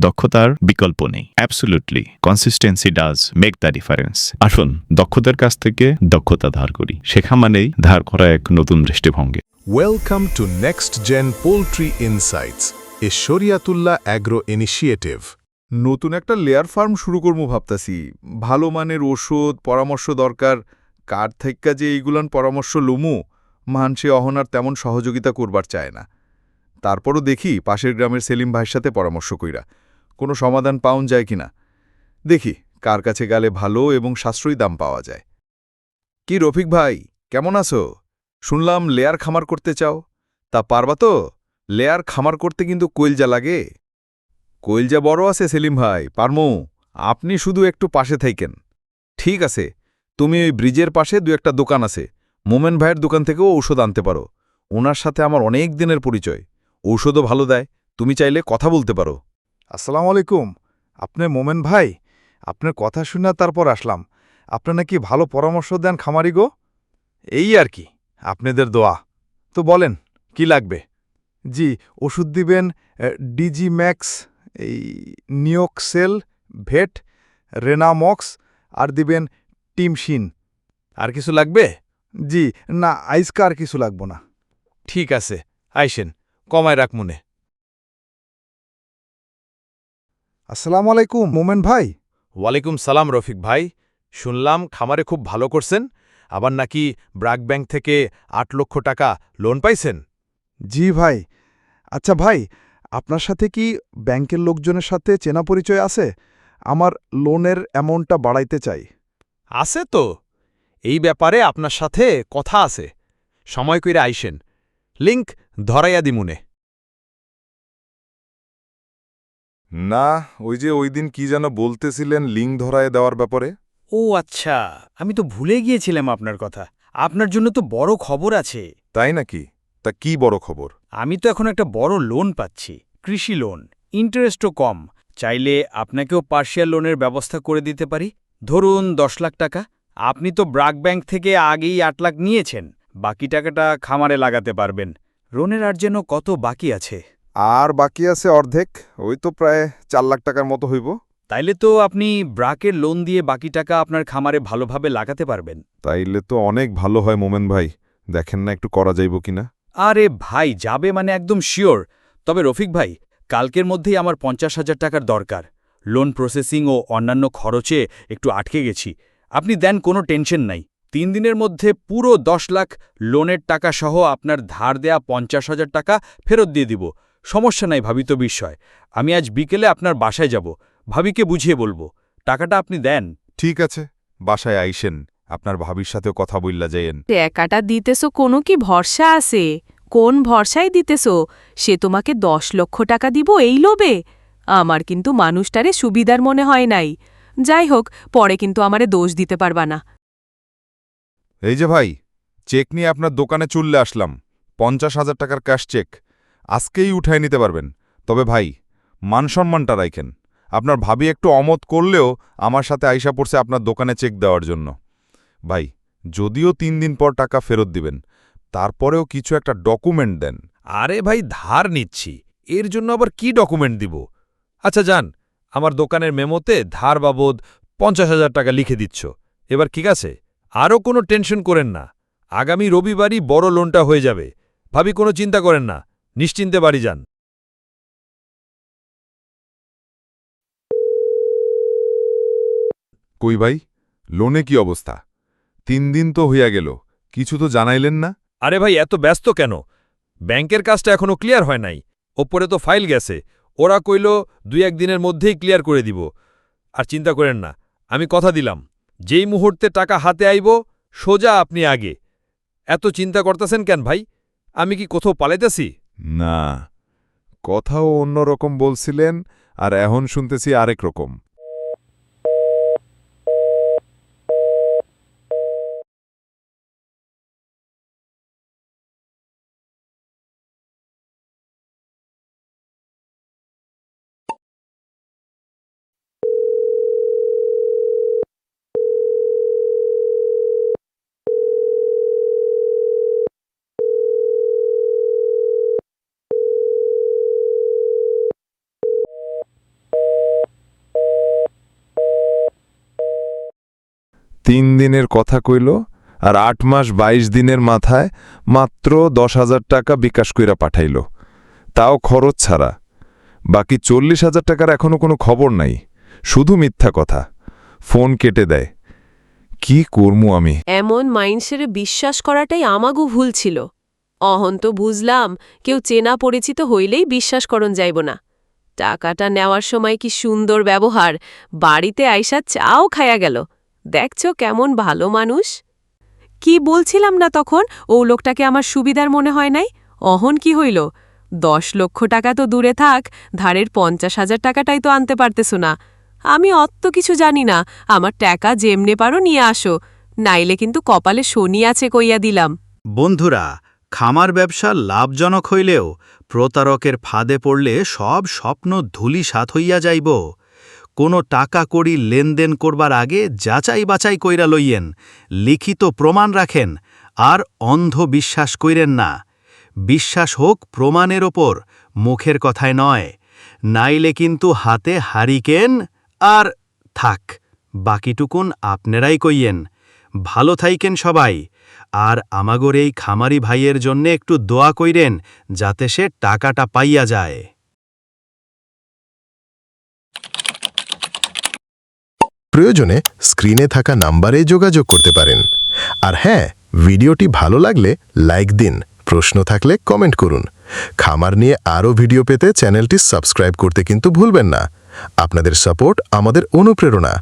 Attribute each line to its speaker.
Speaker 1: দক্ষতার বিকল্প নেই। Absolutely consistency does make the difference আসুন দক্ষতার কাছ থেকে দক্ষতা ধার করি। শেখা মানেই ধার করা এক নতুন দৃষ্টিভঙ্গি।
Speaker 2: Welcome to next gen Poultry Insights, a Shariatullah agro initiative
Speaker 3: নতুন একটা লেয়ার ফার্ম শুরু করব ভাবতাছি। ভালো মানের ওষুধ পরামর্শ দরকার। কার থেকে যে এইগুলান পরামর্শ লুমু মানসে অহনার তেমন সহযোগিতা করবার চায় না। তারপরও দেখি পাশের গ্রামের সেলিম ভাইয়ের সাথে পরামর্শ কইরা। কোনো সমাধান পাউন যায় কিনা? দেখি, কার কাছে গেলে ভালো এবং সাশ্রয়ী দাম পাওয়া যায়। কি রফিক ভাই, কেমন আছো? শুনলাম লেয়ার খামার করতে চাও। তা পারবা তো? লেয়ার খামার করতে কিন্তু কোয়েলজা লাগে। কোয়েলজা বড় আছে সেলিম ভাই, পারমু, আপনি শুধু একটু পাশে থাইকেন। ঠিক আছে, তুমি ওই ব্রিজের পাশে দু একটা দোকান আছে। মোমেন ভাইয়ের দোকান থেকেও ঔষধ আনতে পারো। ওনার সাথে আমার অনেক দিনের পরিচয়। ঔষধও ভালো দেয়। তুমি চাইলে কথা বলতে পারো।
Speaker 4: আসসালামু আলাইকুম। আপনি মোমেন ভাই? আপনার কথা শুনে তারপর আসলাম। আপনার নাকি ভালো পরামর্শ দেন খামারি গো? এই আর কি, আপনাদের দোয়া। তো বলেন, কি লাগবে? জি, ওষুধ দিবেন ডিজি ম্যাক্স এই নিয়োক্সেল ভেট, রেনামক্স, আর দিবেন টিমশিন। আর কিছু লাগবে? জি, না, আইসকা আর কিছু লাগবো না। ঠিক আছে, আইসেন, কমায় রাখ মনে। আসসালামু আলাইকুম মোমেন ভাই। ওয়ালাইকুম সালাম রফিক ভাই। শুনলাম খামারে খুব ভালো করছেন আবার নাকি ব্রাক ব্যাংক থেকে আট লক্ষ টাকা লোন পাইছেন? জি ভাই। আচ্ছা ভাই আপনার সাথে কি ব্যাংকের লোকজনের সাথে চেনা পরিচয় আছে? আমার লোনের অ্যামাউন্টটা বাড়াইতে চাই। আছে তো। এই ব্যাপারে আপনার সাথে কথা আছে। সময় কইরে আইসেন। লিংক ধরাইয়া দিমুনে।
Speaker 3: না ওই যে ওই দিন কি যেন বলতেছিলেন লিঙ্ক ধরায় দেওয়ার ব্যাপারে?
Speaker 5: ও আচ্ছা আমি তো ভুলে গিয়েছিলাম আপনার কথা। আপনার জন্য তো বড় খবর আছে।
Speaker 3: তাই নাকি? তা কি বড় খবর?
Speaker 5: আমি তো এখন একটা বড় লোন পাচ্ছি কৃষি লোন। ইন্টারেস্টও কম। চাইলে আপনাকেও পার্শিয়াল লোনের ব্যবস্থা করে দিতে পারি। ধরুন দশ লাখ টাকা। আপনি তো ব্রাক ব্যাংক থেকে আগেই আট লাখ নিয়েছেন। বাকি টাকাটা খামারে লাগাতে পারবেন। লোনের আর যেন কত বাকি আছে?
Speaker 3: আর বাকি আছে অর্ধেক। ওই তো প্রায় চার লাখ টাকার মতো হইব।
Speaker 5: তাইলে তো আপনি ব্রাকের লোন দিয়ে বাকি টাকা আপনার খামারে ভালোভাবে লাগাতে পারবেন।
Speaker 3: তাইলে তো অনেক ভালো হয় মোমেন ভাই। দেখেন না একটু করা যাইব কিনা।
Speaker 5: আরে ভাই যাবে মানে একদম শিওর। তবে রফিক ভাই কালকের মধ্যেই আমার পঞ্চাশ হাজার টাকার দরকার। লোন প্রসেসিং ও অন্যান্য খরচে একটু আটকে গেছি। আপনি দেন কোনো টেনশন নাই। তিন দিনের মধ্যে পুরো দশ লাখ লোনের টাকা সহ আপনার ধার দেয়া পঞ্চাশ হাজার টাকা ফেরত দিয়ে দিব। সমস্যা নাই ভাবিত বিস্ময়। আমি আজ বিকেলে আপনার বাসায় যাব। ভাবিকে বুঝিয়ে বলব টাকাটা আপনি দেন।
Speaker 3: ঠিক আছে বাসায় আইসেন আপনার ভাবির সাথেও কথা বললা যাইয়েন।
Speaker 6: টাকাটা দিতেছো কোনো কি ভরসা আছে? কোন ভরসায় দিতেছো? সে তোমাকে দশ লক্ষ টাকা দিব এই লোবে আমার কিন্তু মানুষটারে সুবিধার মনে হয় নাই। যাই হোক পরে কিন্তু আমারে দোষ দিতে পারবা না।
Speaker 3: এই যে ভাই চেক নিয়ে আপনার দোকানে চললে আসলাম। পঞ্চাশ হাজার টাকার ক্যাশ চেক। আজকেই উঠায় নিতে পারবেন। তবে ভাই, মানসম্মানটা রাখেন। আপনার ভাবি একটু অমত করলেও আমার সাথে আইসা পড়ছে আপনার দোকানে চেক দেওয়ার জন্য। ভাই, যদিও তিন দিন পর টাকা ফেরত দিবেন, তারপরেও কিছু একটা ডকুমেন্ট দেন।
Speaker 4: আরে ভাই, ধার নিচ্ছি। এর জন্য আবার কি ডকুমেন্ট দিব? আচ্ছা যান, আমার দোকানের মেমোতে ধার বাবদ পঞ্চাশ হাজার টাকা লিখে দিচ্ছ। এবার ঠিক আছে, আরও কোনো টেনশন করেন না। আগামী রবিবারই বড় লোনটা হয়ে যাবে। ভাবি কোনো চিন্তা করেন না। নিশ্চিন্তে বাড়ি যান।
Speaker 3: কই ভাই লোনে কি অবস্থা? তিন দিন তো হইয়া গেল কিছু তো জানাইলেন না?
Speaker 4: আরে ভাই এত ব্যস্ত কেন? ব্যাংকের কাজটা এখনও ক্লিয়ার হয় নাই। ওপরে তো ফাইল গেছে। ওরা কইল দুই একদিনের মধ্যেই ক্লিয়ার করে দিব। আর চিন্তা করেন না আমি কথা দিলাম। যেই মুহূর্তে টাকা হাতে আইব সোজা আপনি আগে। এত চিন্তা করতেছেন কেন ভাই? আমি কি কোথাও পালাইতেছি?
Speaker 3: না কথাও অন্যরকম বলছিলেন আর এখন শুনতেছি আরেক রকম।
Speaker 7: দিনের কথা কইল আর আট মাস বাইশ দিনের মাথায় মাত্র দশ হাজার টাকা বিকাশ কইরা পাঠাইল। তাও খরচ ছাড়া। বাকি চল্লিশ হাজার টাকার এখনও কোনো খবর নাই। শুধু মিথ্যা কথা। ফোন কেটে দেয়। কি করমু আমি?
Speaker 6: এমন মাইন্ডসেরে বিশ্বাস করাটাই আমাগো ভুল ছিল। অহন তো বুঝলাম, কেউ চেনা পরিচিত হইলেই বিশ্বাস করন যাইব না। টাকাটা নেওয়ার সময় কি সুন্দর ব্যবহার, বাড়িতে আইসা চাও খায়া গেল। দেখছ কেমন ভালো মানুষ? কি বলছিলাম না তখন? ও লোকটাকে আমার সুবিধার মনে হয় নাই? অহন কি হইল? দশ লক্ষ টাকা তো দূরে থাক, ধারের পঞ্চাশ হাজার টাকাটাই তো আনতে পারতেছো না। আমি অত কিছু জানি না, আমার টাকা যেমনে পারো নিয়ে আসো। নাইলে কিন্তু কপালে শনি আছে কইয়া দিলাম।
Speaker 8: বন্ধুরা, খামার ব্যবসা লাভজনক হইলেও প্রতারকের ফাঁদে পড়লে সব স্বপ্ন ধূলিসাৎ হইয়া যাইব। কোনো টাকা কড়ি লেনদেন করবার আগে যাচাই বাছাই কইরা লইয়েন, লিখিত প্রমাণ রাখেন, আর অন্ধ বিশ্বাস কইরেন না। বিশ্বাস হোক প্রমাণের ওপর, মুখের কথায় নয়। নাইলে কিন্তু হাতে হারিকেন আর থাক, বাকিটুকুন আপনারাই কইয়েন। ভালো থাইকেন সবাই, আর আমাগোর এই খামারি ভাইয়ের জন্যে একটু দোয়া কইরেন, যাতে সে টাকাটা পাইয়া যায়।
Speaker 2: প্রয়োজনে স্ক্রিনে থাকা নাম্বারে যোগাযোগ করতে পারেন। আর হ্যাঁ ভিডিওটি ভালো লাগলে লাইক দিন, প্রশ্ন থাকলে কমেন্ট করুন। খামার নিয়ে আরও ভিডিও পেতে চ্যানেলটি সাবস্ক্রাইব করতে কিন্তু ভুলবেন না। আপনাদের সাপোর্ট আমাদের অনুপ্রেরণা।